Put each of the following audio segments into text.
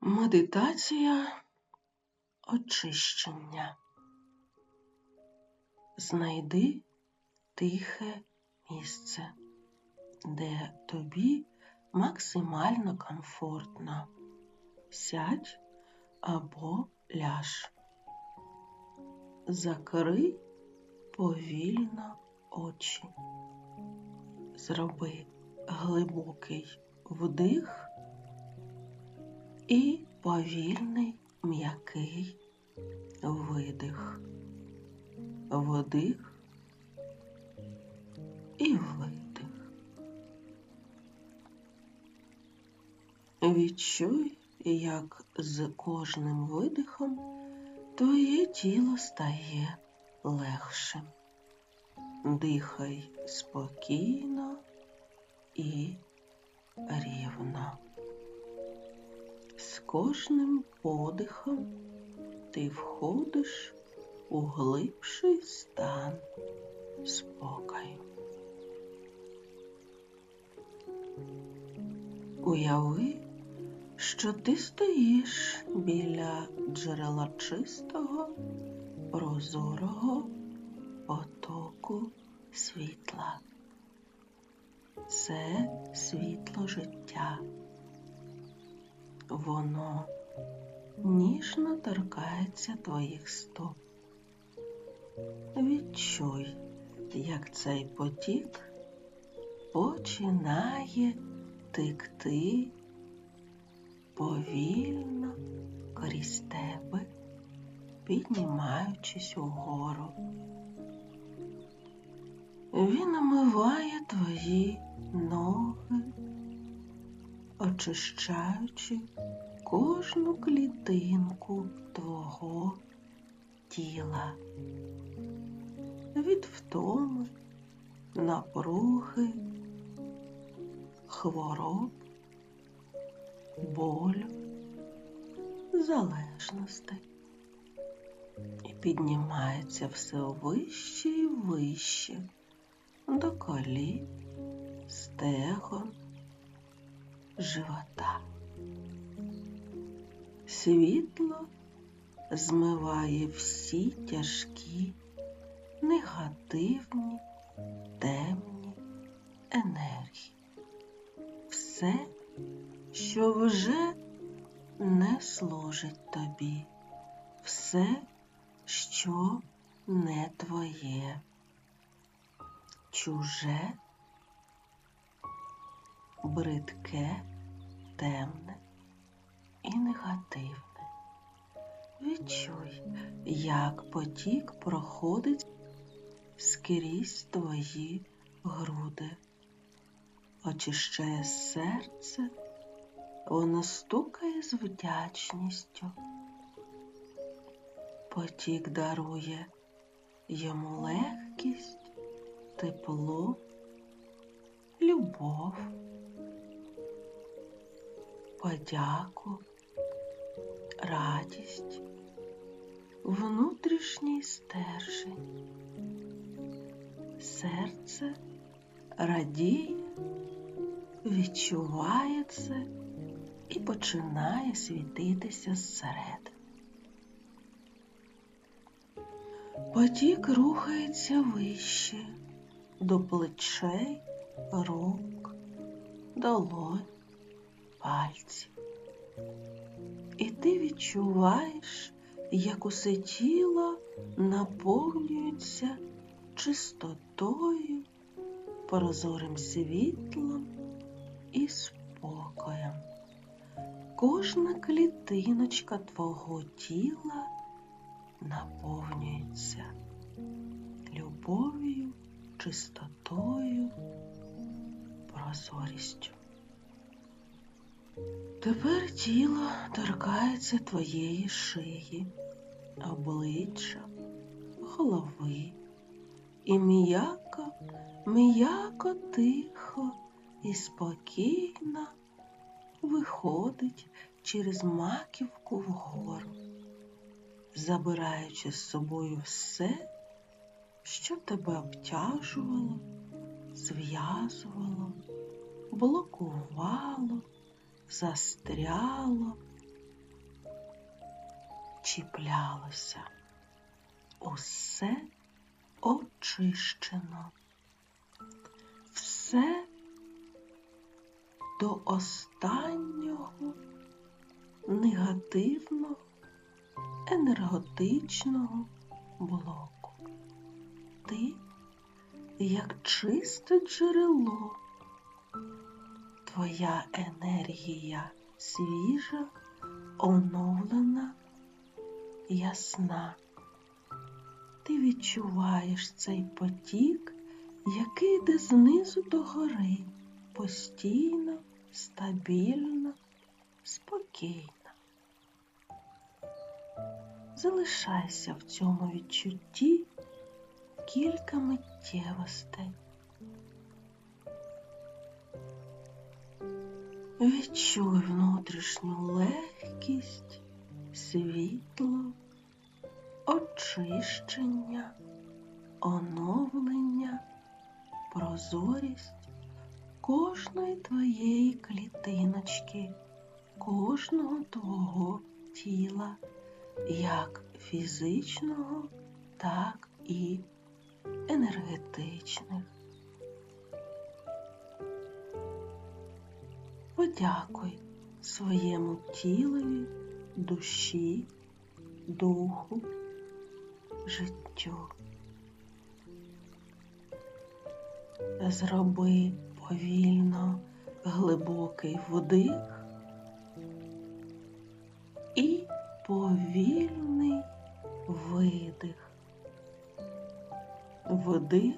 Медитація очищення. Знайди тихе місце, де тобі максимально комфортно. Сядь або ляж. Закрий повільно очі. Зроби глибокий вдих і повільний м'який видих, вдих і видих. Відчуй, як з кожним видихом твоє тіло стає легшим. Дихай спокійно і рівно. Кожним подихом ти входиш у глибший стан спокою. Уяви, що ти стоїш біля джерела чистого, прозорого потоку світла. Це світло життя. Воно ніжно торкається твоїх стоп. Відчуй, як цей потік починає текти повільно крізь тебе, піднімаючись угору. Він омиває твої ноги, очищаючи кожну клітинку твого тіла від втоми, напруги, хвороб, болю, залежностей і піднімається все вище і вище до колін, стегон, живота. Світло змиває всі тяжкі, негативні, темні енергії. Все, що вже не служить тобі, все, що не твоє, чуже, бридке, темне і негативне. Відчуй, як потік проходить скрізь твої груди, очищає серце, воно стукає з вдячністю. Потік дарує йому легкість, тепло, любов, подяку, радість, внутрішній стержень. Серце радіє, відчуває це і починає світитися зсередини. Потік рухається вище до плечей, рук, долонь, пальців. І ти відчуваєш, як усе тіло наповнюється чистотою, прозорим світлом і спокоєм. Кожна клітиночка твого тіла наповнюється любов'ю, чистотою, прозорістю. Тепер тіло торкається твоєї шиї, обличчя, голови. І м'яко, м'яко тихо і спокійно виходить через маківку вгору, забираючи з собою все, що тебе обтяжувало, зв'язувало, блокувало, застряло чіплялося. Усе очищено. Все до останнього негативного енергетичного блоку. Ти як чисте джерело. Твоя енергія свіжа, оновлена, ясна. Ти відчуваєш цей потік, який йде знизу до гори, постійно, стабільно, спокійно. Залишайся в цьому відчутті кілька миттєвостей. Відчуй внутрішню легкість, світло, очищення, оновлення, прозорість кожної твоєї клітиночки, кожного твого тіла, як фізичного, так і енергетичних. Подякуй своєму тілові, душі, духу, життю. Зроби повільно глибокий вдих і повільний видих. Вдих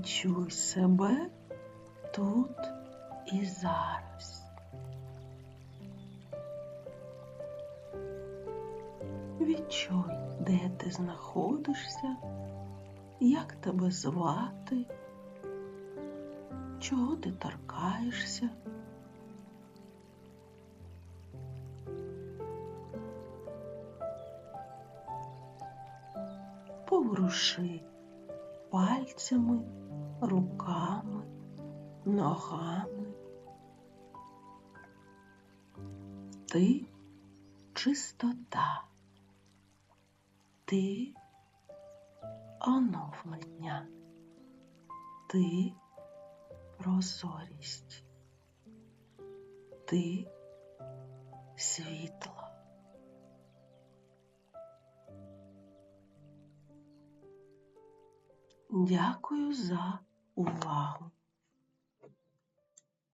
Відчуй себе тут і зараз. Відчуй, де ти знаходишся, як тебе звати, чого ти торкаєшся. Поворуши пальцями, руками, ногами. Ти чистота, ти оновлення, ти прозорість, ти світло. Дякую за Wow.